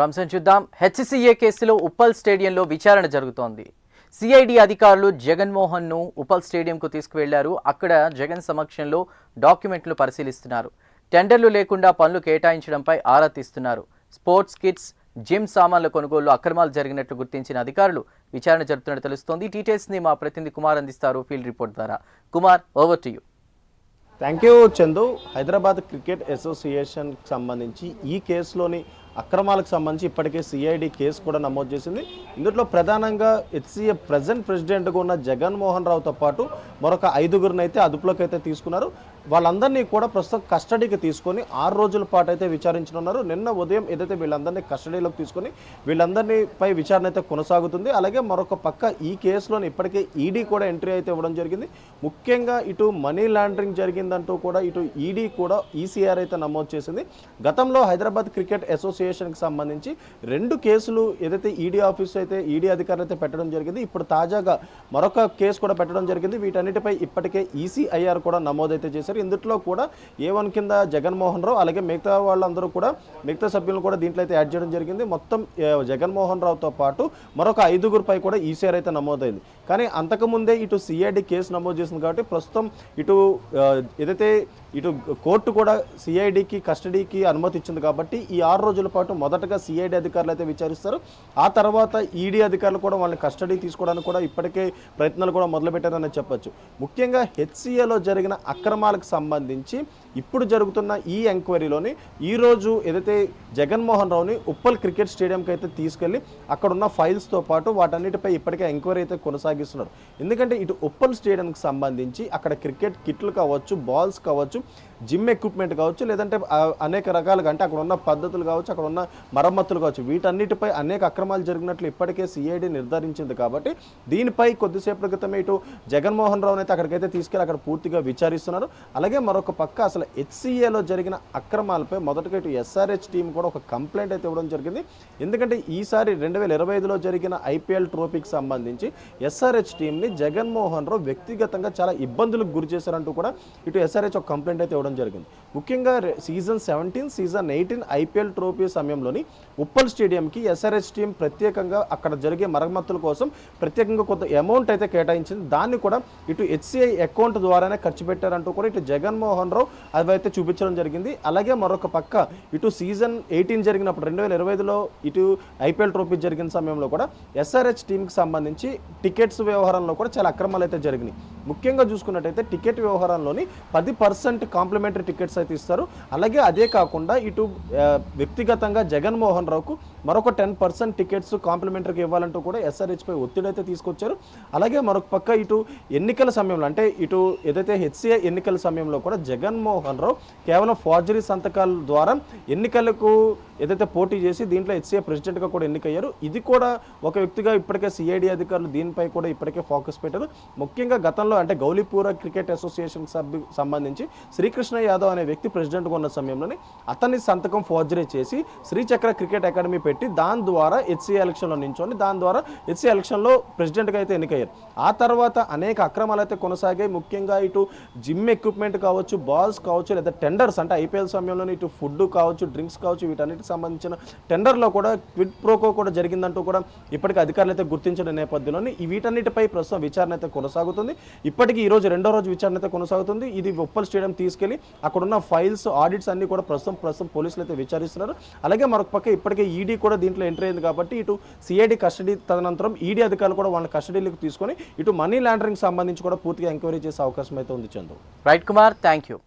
రంజన్ చూద్దాం. హెచ్సిఏ కేసులో ఉప్పల్ స్టేడియంలో విచారణ జరుగుతోంది. సిఐడి అధికారులు జగన్మోహన్ను ఉప్పల్ స్టేడియంకు తీసుకువెళ్ళారు. అక్కడ జగన్ సమక్షంలో డాక్యుమెంట్లు పరిశీలిస్తున్నారు. టెండర్లు లేకుండా పనులు కేటాయించడంపై ఆరా తీస్తున్నారు. స్పోర్ట్స్ కిట్స్ జిమ్ సామాన్ల కొనుగోలు అక్రమాలు జరిగినట్లు గుర్తించిన అధికారులు విచారణ జరుపుతున్నట్టు తెలుస్తోంది. డీటెయిల్స్ని మా ప్రతినిధి కుమార్ అందిస్తారు ఫీల్డ్ రిపోర్ట్ ద్వారా. Kumar over to you thank you Chandu Hyderabad cricket అసోసియేషన్కి సంబంధించి ఈ కేసులోని అక్రమాలకు సంబంధించి ఇప్పటికే సిఐడి కేసు కూడా నమోదు చేసింది. ఇందులో ప్రధానంగా హెచ్సిఏ ప్రజెంట్ ప్రెసిడెంట్గా ఉన్న జగన్మోహన్ రావుతో పాటు మరొక ఐదుగురినైతే అదుపులోకి అయితే తీసుకున్నారు. వాళ్ళందరినీ కూడా ప్రస్తుతం కస్టడీకి తీసుకొని ఆరు రోజుల పాటు అయితే విచారించనున్నారు. నిన్న ఉదయం ఏదైతే వీళ్ళందరినీ కస్టడీలోకి తీసుకొని వీళ్ళందరినీపై విచారణ అయితే కొనసాగుతుంది. అలాగే మరొక పక్క ఈ కేసులోని ఇప్పటికే ఈడీ కూడా ఎంట్రీ అయితే ఇవ్వడం జరిగింది. ముఖ్యంగా ఇటు మనీ లాండరింగ్ జరిగిందంటూ కూడా ఇటు ఈడీ కూడా ఈసీఆర్ అయితే నమోదు చేసింది. గతంలో హైదరాబాద్ క్రికెట్ అసోసియేషన్కి సంబంధించి రెండు కేసులు ఏదైతే ఈడీ ఆఫీస్ అయితే ఈడీ అధికారులు అయితే పెట్టడం జరిగింది. ఇప్పుడు తాజాగా మరొక కేసు కూడా పెట్టడం జరిగింది. వీటన్నిటిపై ఇప్పటికే ఈసీఐఆర్ కూడా నమోదైతే చేశారు ఇందులో కూడా ఏ వన్ కింద జగన్మోహన్ రావు అలాగే మిగతా వాళ్ళందరూ కూడా మిగతా సభ్యులను కూడా దీంట్లో అయితే యాడ్ చేయడం జరిగింది. మొత్తం జగన్మోహన్ రావుతో పాటు మరొక ఐదుగురిపై కూడా ఈసీఆర్ అయితే నమోదైంది. కానీ అంతకుముందే ఇటు సిఐడి కేసు నమోదు చేసింది కాబట్టి ప్రస్తుతం ఇటు ఏదైతే ఇటు కోర్టు కూడా సిఐడికి కస్టడీకి అనుమతి ఇచ్చింది కాబట్టి ఈ ఆరు రోజుల పాటు మొదటగా సిఐడి అధికారులు అయితే విచారిస్తారు. ఆ తర్వాత ఈడీ అధికారులు కూడా వాళ్ళని కస్టడీ తీసుకోవడానికి కూడా ఇప్పటికే ప్రయత్నాలు కూడా మొదలుపెట్టారని చెప్పొచ్చు. ముఖ్యంగా హెచ్సిఏలో జరిగిన అక్రమాలకు సంబంధించి ఇప్పుడు జరుగుతున్న ఈ ఎంక్వైరీలోని ఈరోజు ఏదైతే జగన్మోహన్ రావుని ఉప్పల్ క్రికెట్ స్టేడియంకి అయితే తీసుకెళ్ళి అక్కడ ఉన్న ఫైల్స్తో పాటు వాటన్నిటిపై ఇప్పటికే ఎంక్వైరీ అయితే కొనసాగిస్తున్నారు. ఎందుకంటే ఇటు ఉప్పల్ స్టేడియంకి సంబంధించి అక్కడ క్రికెట్ కిట్లు కావచ్చు బాల్స్ కావచ్చు జిమ్ ఎక్విప్మెంట్ కావచ్చు లేదంటే అనేక రకాలుగా అంటే అక్కడ ఉన్న పద్ధతులు కావచ్చు అక్కడ ఉన్న మరమ్మతులు కావచ్చు వీటన్నిటిపై అనేక అక్రమాలు జరిగినట్లు ఇప్పటికే సిఐడి నిర్ధారించింది కాబట్టి దీనిపై కొద్దిసేపటి క్రితమే ఇటు జగన్మోహన్ రావుని అయితే అక్కడికైతే తీసుకెళ్ళి అక్కడ పూర్తిగా విచారిస్తున్నారు. అలాగే మరొక పక్క అసలు హెచ్సిఏలో జరిగిన అక్రమాలపై మొదటగా ఇటు ఎస్ఆర్హెచ్ టీం కూడా ఒక కంప్లైంట్ అయితే ఇవ్వడం జరిగింది. ఎందుకంటే ఈసారి రెండు వేల ఇరవై ఐదులో జరిగిన ఐపీఎల్ ట్రోఫీకి సంబంధించి ఎస్ఆర్హెచ్ టీంని జగన్మోహన్ రావు వ్యక్తిగతంగా చాలా ఇబ్బందులకు గురి చేశారంటూ కూడా ఇటు ఎస్ఆర్హెచ్ ఒక కంప్లైంట్ అయితే ఇవ్వడం జరిగింది. ముఖ్యంగా season seventeen season eighteen IPL trophy సమయంలోని Uppal స్టేడియంకి ఎస్ఆర్హెచ్ టీం ప్రత్యేకంగా అక్కడ జరిగే మరమ్మతుల కోసం ప్రత్యేకంగా కొంత అమౌంట్ అయితే కేటాయించింది. దాన్ని కూడా ఇటు హెచ్సిఐ అకౌంట్ ద్వారానే ఖర్చు పెట్టారంటూ కూడా ఇటు జగన్మోహన్ రావు అవైతే చూపించడం జరిగింది. అలాగే మరొక పక్క ఇటు సీజన్ ఎయిటీన్ జరిగినప్పుడు రెండు వేల ఇరవై ఐదులో ఇటు ఐపీఎల్ ట్రోఫీ జరిగిన సమయంలో కూడా ఎస్ఆర్హెచ్ టీంకి సంబంధించి టికెట్స్ వ్యవహారంలో కూడా చాలా అక్రమాలు అయితే జరిగినాయి. ముఖ్యంగా చూసుకున్నట్టయితే టికెట్ వ్యవహారంలోని పది పర్సెంట్ కాంప్లిమెంటరీ టికెట్స్ అయితే ఇస్తారు. అలాగే అదే కాకుండా ఇటు వ్యక్తిగతంగా జగన్మోహన్ రావుకు మరొక టెన్ పర్సెంట్ టికెట్స్ కాంప్లిమెంటరీకి ఇవ్వాలంటూ కూడా ఎస్ఆర్హెచ్పై ఒత్తిడి అయితే తీసుకొచ్చారు. అలాగే మరొక పక్క ఇటు ఎన్నికల సమయంలో అంటే ఇటు ఏదైతే హెచ్సిఐ ఎన్నికల సమయంలో కూడా జగన్మోహన్ రావు కేవలం ఫార్జరీ సంతకాల ద్వారా ఎన్నికలకు ఏదైతే పోటీ చేసి దీంట్లో హెచ్సిఐ ప్రెసిడెంట్గా కూడా ఎన్నికయ్యారు ఇది కూడా ఒక వ్యక్తిగా ఇప్పటికే సిఐడి అధికారులు దీనిపై కూడా ఇప్పటికే ఫోకస్ పెట్టారు. ముఖ్యంగా గతంలో అంటే గౌలీపూర క్రికెట్ అసోసియేషన్ సభ్యు సంబంధించి శ్రీకృష్ణ యాదవ్ అనే వ్యక్తి ప్రెసిడెంట్గా ఉన్న సమయంలోనే అతని సంతకం ఫోర్జరీ చేసి శ్రీచక్ర క్రికెట్ అకాడమీ పెట్టి దాని ద్వారా హెచ్సిఐ ఎలక్షన్లో నించొని దాని ద్వారా హెచ్సీ ఎలక్షన్లో ప్రెసిడెంట్గా అయితే ఎన్నికయ్యారు. ఆ తర్వాత అనేక అక్రమాలు అయితే కొనసాగాయి. ముఖ్యంగా ఇటు జిమ్ ఎక్విప్మెంట్ కావచ్చు బాల్స్ కావచ్చు లేదా టెండర్స్ అంటే ఐపీఎల్ సమయంలోనే ఇటు ఫుడ్ కావచ్చు డ్రింక్స్ కావచ్చు వీటన్నిటి సంబంధించిన టెండర్లో కూడా క్విడ్ ప్రోకో కూడా జరిగిందంటూ కూడా ఇప్పటికీ అధికారులు అయితే గుర్తించిన నేపథ్యంలోనే వీటన్నిటిపై ప్రస్తుతం విచారణ అయితే కొనసాగుతుంది. ఇప్పటికీ ఈ రోజు రెండో రోజు విచారణ అయితే కొనసాగుతుంది. ఇది ఉప్పల్ స్టేడియం తీసుకెళ్ళి అక్కడున్న ఫైల్స్ ఆడిట్స్ అన్ని కూడా ప్రస్తుతం ప్రస్తుతం పోలీసులు అయితే విచారిస్తున్నారు. అలాగే మరొక పక్క ఇప్పటికే ఈడీ కూడా దీంట్లో ఎంటర్ అయింది కాబట్టి ఇటు సిఐడి కస్టడీ తదనంతరం ఈడీ అధికారులు కూడా వాళ్ళ కస్టడీలోకి తీసుకొని ఇటు మనీ లాండరింగ్ సంబంధించి కూడా పూర్తిగా ఎంక్వైరీ చేసే అవకాశం అయితే ఉంది Chandu. Right Kumar thank you